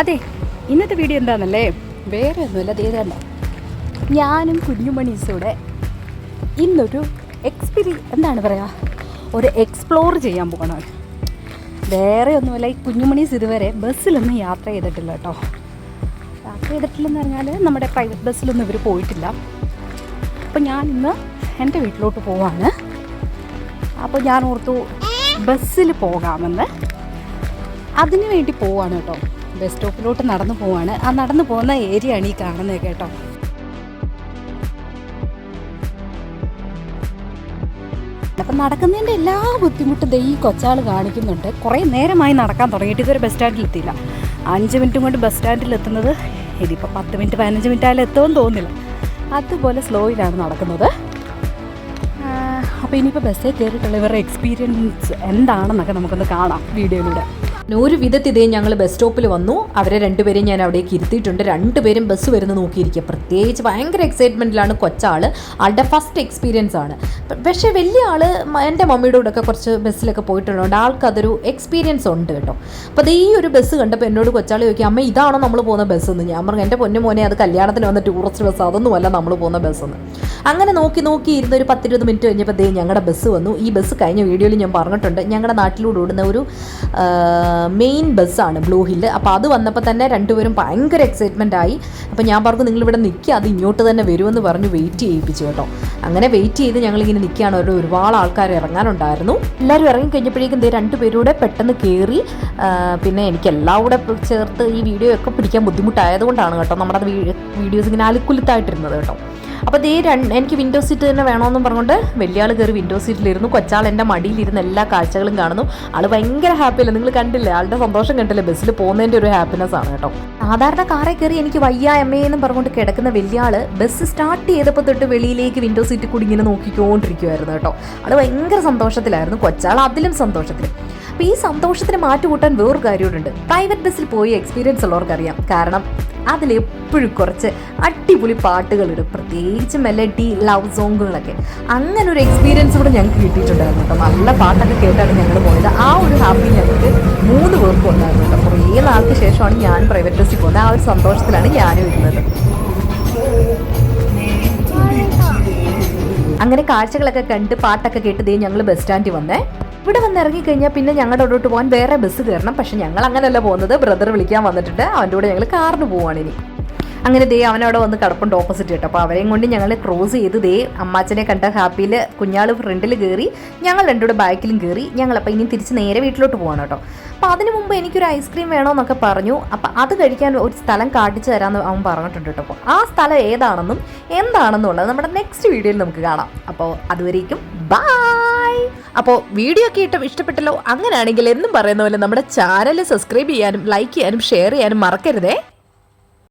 അതെ ഇന്നത്തെ വീഡിയോ എന്താണെന്നല്ലേ വേറെ ഒന്നുമല്ല ദേതല്ല ഞാനും കുഞ്ഞുമണീസൂടെ ഇന്നൊരു എക്സ്പീരി എന്താണ് പറയുക ഒരു എക്സ്പ്ലോർ ചെയ്യാൻ പോകണം വേറെ ഒന്നുമല്ല ഈ കുഞ്ഞുമണീസ് ഇതുവരെ ബസ്സിലൊന്നും യാത്ര ചെയ്തിട്ടില്ല കേട്ടോ. യാത്ര ചെയ്തിട്ടില്ലെന്ന് പറഞ്ഞാൽ നമ്മുടെ പ്രൈവറ്റ് ബസ്സിലൊന്നും ഇവർ പോയിട്ടില്ല. അപ്പോൾ ഞാൻ ഇന്ന് എന്റെ വീട്ടിലോട്ട് പോവാണ്. അപ്പോൾ ഞാൻ ഓർത്തു ബസ്സിൽ പോകാമെന്ന്. അതിനു വേണ്ടി പോവാണ് കേട്ടോ. ബസ് സ്റ്റോപ്പിലോട്ട് നടന്നു പോവാണ്. ആ നടന്നു പോകുന്ന ഏരിയ ആണ് ഈ കാണുന്നത് കേട്ടോ. അപ്പം നടക്കുന്നതിന്റെ എല്ലാ ബുദ്ധിമുട്ടും ഈ കൊച്ചാൾ കാണിക്കുന്നുണ്ട്. കുറേ നേരമായി നടക്കാൻ തുടങ്ങിയിട്ട് ഇതുവരെ ബസ് സ്റ്റാൻഡിൽ എത്തിയില്ല. അഞ്ച് മിനിറ്റും കൊണ്ട് ബസ് സ്റ്റാൻഡിൽ എത്തുന്നത് ഇതിപ്പോൾ പത്ത് മിനിറ്റ് പതിനഞ്ച് മിനിറ്റ് ആയാലും എത്തുമെന്ന് തോന്നുന്നില്ല. അതുപോലെ സ്ലോയിലാണ് നടക്കുന്നത്. അപ്പോൾ ഇനിയിപ്പോൾ ബസ്സേ കയറിയിട്ടുള്ള ഇവരുടെ എക്സ്പീരിയൻസ് എന്താണെന്നൊക്കെ നമുക്കൊന്ന് കാണാം വീഡിയോയിലൂടെ. ഒരു വിധത്തിൽ ഇതേ ഞങ്ങൾ ബസ് സ്റ്റോപ്പിൽ വന്നു. അവരെ രണ്ടുപേരെയും ഞാൻ അവിടേക്ക് ഇരുത്തിയിട്ടുണ്ട്. രണ്ടുപേരും ബസ് വരുന്ന നോക്കിയിരിക്കുക പ്രത്യേകിച്ച് ഭയങ്കര എക്സൈറ്റ്മെന്റിലാണ് കൊച്ചാൾ. ആളുടെ ഫസ്റ്റ് എക്സ്പീരിയൻസ് ആണ്. പക്ഷേ വലിയ ആൾ എന്റെ മമ്മിയുടെ ഒക്കെ കുറച്ച് ബസ്സിലൊക്കെ പോയിട്ടുള്ളതുകൊണ്ട് ആൾക്കതൊരു എക്സ്പീരിയൻസ് ഉണ്ട് കേട്ടോ. അപ്പോൾ അത് ഈ ഒരു ബസ് കണ്ടപ്പോൾ എന്നോട് കൊച്ചാൾ ചോദിക്കും അമ്മ ഇതാണോ നമ്മൾ പോകുന്ന ബസ് എന്ന് ഞാൻ പറഞ്ഞു എന്റെ പൊന്നു മോനെ അത് കല്യാണത്തിന് വന്ന ടൂറിസ്റ്റ് ബസ് അതൊന്നുമല്ല നമ്മൾ പോകുന്ന ബസ്സെന്ന് അങ്ങനെ നോക്കി നോക്കി ഇരുന്ന ഒരു പത്തിരുപത് മിനിറ്റ് കഴിഞ്ഞപ്പോൾ ദേ ഞങ്ങളുടെ ബസ് വന്നു. ഈ ബസ് കഴിഞ്ഞ വീഡിയോയിൽ ഞാൻ പറഞ്ഞിട്ടുണ്ട് ഞങ്ങളുടെ നാട്ടിലൂടെ ഓടുന്ന ഒരു മെയിൻ ബസ്സാണ് ബ്ലൂ ഹില്ല് അപ്പോൾ അത് വന്നപ്പോൾ തന്നെ രണ്ടുപേരും ഭയങ്കര എക്സൈറ്റ്മെന്റ് ആയി. അപ്പോൾ ഞാൻ പറഞ്ഞു നിങ്ങളിവിടെ നിൽക്കുക അത് ഇങ്ങോട്ട് തന്നെ വരുമെന്ന് പറഞ്ഞ് വെയിറ്റ് ചെയ്യിപ്പിച്ചു കേട്ടോ. അങ്ങനെ വെയിറ്റ് ചെയ്ത് ഞങ്ങളിങ്ങനെ നിൽക്കുകയാണ് ഒരു ഒരുപാട് ആൾക്കാർ ഇറങ്ങാനുണ്ടായിരുന്നു. എല്ലാവരും ഇറങ്ങി കഴിഞ്ഞപ്പോഴേക്കും ദേ രണ്ടുപേരൂടെ പെട്ടെന്ന് കയറി പിന്നെ എനിക്ക് എല്ലാം കൂടെ ചേർത്ത് ഈ വീഡിയോ ഒക്കെ പിടിക്കാൻ ബുദ്ധിമുട്ടായതുകൊണ്ടാണ് കേട്ടോ നമ്മുടെ വീഡിയോസ് ഇങ്ങനെ അലുക്കുലുത്തായിട്ടിരുന്നത് കേട്ടോ. അപ്പോൾ ദേ രണ്ട് എനിക്ക് വിൻഡോ സീറ്റ് തന്നെ വേണമെന്നും പറഞ്ഞുകൊണ്ട് വലിയ ആൾ കയറി വിൻഡോ സീറ്റിലിരുന്നു കൊച്ചാൾ എന്റെ മടിയിലിരുന്ന് എല്ലാ കാഴ്ചകളും കാണുന്നു. ആൾ ഭയങ്കര ഹാപ്പിയല്ല നിങ്ങൾ കണ്ടില്ലേ? ആളുടെ സന്തോഷം കണ്ടില്ലേ? ബസ്സിൽ പോകുന്നതിന്റെ ഒരു ഹാപ്പിനെസ് ആണ് കേട്ടോ. സാധാരണ കാറിൽ കയറി എനിക്ക് വയ്യ എം എന്നും പറഞ്ഞുകൊണ്ട് കിടക്കുന്ന വലിയ ആൾ ബസ് സ്റ്റാർട്ട് ചെയ്തപ്പോൾ തൊട്ട് വെളിയിലേക്ക് വിൻഡോ സീറ്റ് കൂടി ഇങ്ങനെ നോക്കിക്കൊണ്ടിരിക്കുമായിരുന്നു കേട്ടോ. ആൾ ഭയങ്കര സന്തോഷത്തിലായിരുന്നു. കൊച്ചാൾ അതിലും സന്തോഷത്തിൽ അപ്പോൾ ഈ സന്തോഷത്തിന് മാറ്റുകൂട്ടാൻ വേറൊരു കാര്യമുണ്ട്. പ്രൈവറ്റ് ബസ്സിൽ പോയി എക്സ്പീരിയൻസ് ഉള്ളവർക്കറിയാം. കാരണം അതിലെപ്പോഴും കുറച്ച് അടിപൊളി പാട്ടുകളിടും പ്രത്യേകിച്ച് മെലഡി ലവ് സോങ്ങുകളൊക്കെ അങ്ങനെ ഒരു എക്സ്പീരിയൻസ് കൂടെ ഞങ്ങൾക്ക് കിട്ടിയിട്ടുണ്ടായിരുന്നു കേട്ടോ. നല്ല പാട്ടൊക്കെ കേട്ടാണ് ഞങ്ങൾ പോയത്. ആ ഒരു ഹാപ്പി ഞങ്ങൾക്ക് മൂന്ന് പേർക്കും ഉണ്ടായിരുന്നു കേട്ടോ. കുറേ നാൾക്ക് ശേഷമാണ് ഞാൻ പ്രൈവറ്റ് ബസ്സിൽ പോകുന്നത്. ആ ഒരു സന്തോഷത്തിലാണ് ഞാനും ഇരുന്നത്. അങ്ങനെ കാഴ്ചകളൊക്കെ കണ്ട് പാട്ടൊക്കെ കേട്ട് ഞങ്ങൾ ബസ് സ്റ്റാൻഡിൽ വന്നേ. ഇവിടെ വന്ന് ഇറങ്ങിക്കഴിഞ്ഞാൽ പിന്നെ ഞങ്ങളുടെ അവിടോട്ട് പോകാൻ വേറെ ബസ് കയറണം പക്ഷെ ഞങ്ങൾ അങ്ങനെയല്ല പോകുന്നത്. ബ്രദർ വിളിക്കാൻ വന്നിട്ടുണ്ട്. അവന്റെ കൂടെ ഞങ്ങൾ കാറിന് പോവാണ് ഇനി. അങ്ങനെ ദേ അവനവിടെ വന്ന് കിടപ്പുണ്ട് ഓപ്പോസിറ്റ് കേട്ടോ. അപ്പോൾ അവരെയും കൊണ്ട് ഞങ്ങൾ ക്രോസ് ചെയ്ത് ദേ അമ്മാച്ചനെ കണ്ട ഹാപ്പിയിൽ കുഞ്ഞാൾ ഫ്രണ്ടിൽ കയറി ഞങ്ങൾ രണ്ടുകൂടെ ബാക്കിലും കയറി ഞങ്ങളപ്പോൾ ഇനി തിരിച്ച് നേരെ വീട്ടിലോട്ട് പോവാണ് കേട്ടോ. അപ്പോൾ അതിന് മുമ്പ് എനിക്കൊരു ഐസ്ക്രീം വേണമെന്നൊക്കെ പറഞ്ഞു. അപ്പോൾ അത് കഴിക്കാൻ ഒരു സ്ഥലം കാട്ടിച്ചു തരാമെന്ന് അവൻ പറഞ്ഞിട്ടുണ്ട് കേട്ടോ. അപ്പോൾ ആ സ്ഥലം ഏതാണെന്നും എന്താണെന്നുള്ളത് നമ്മുടെ നെക്സ്റ്റ് വീഡിയോയിൽ നമുക്ക് കാണാം. അപ്പോൾ അതുവരേക്കും ബായ് അപ്പോൾ വീഡിയോ ഒക്കെ ഇട്ടും ഇഷ്ടപ്പെട്ടല്ലോ അങ്ങനെയാണെങ്കിൽ എന്നും പറയുന്ന പോലെ നമ്മുടെ ചാനൽ സബ്സ്ക്രൈബ് ചെയ്യാനും ലൈക്ക് ചെയ്യാനും ഷെയർ ചെയ്യാനും മറക്കരുതേ.